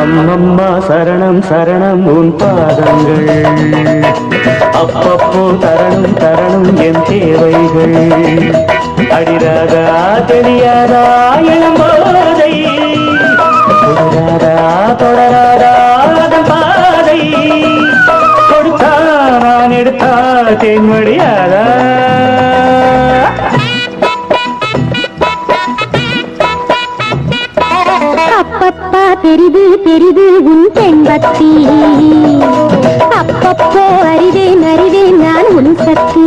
அம்மம்மா சரணம் சரணம் உன் பாதங்கள். அப்பப்போ தரணும் தரணும் என் தேவைகள். அடிராதா தெரியாதா இளம்போதை தொடராதா தொடராதா பாதை. கொடுத்தா நான் எடுத்தா தேன்மடியாதா பெரிது பெரிது உன் தென்பத்தி அப்பப்போ அறிவேன் அறிவேன் நான் உன் சக்தி.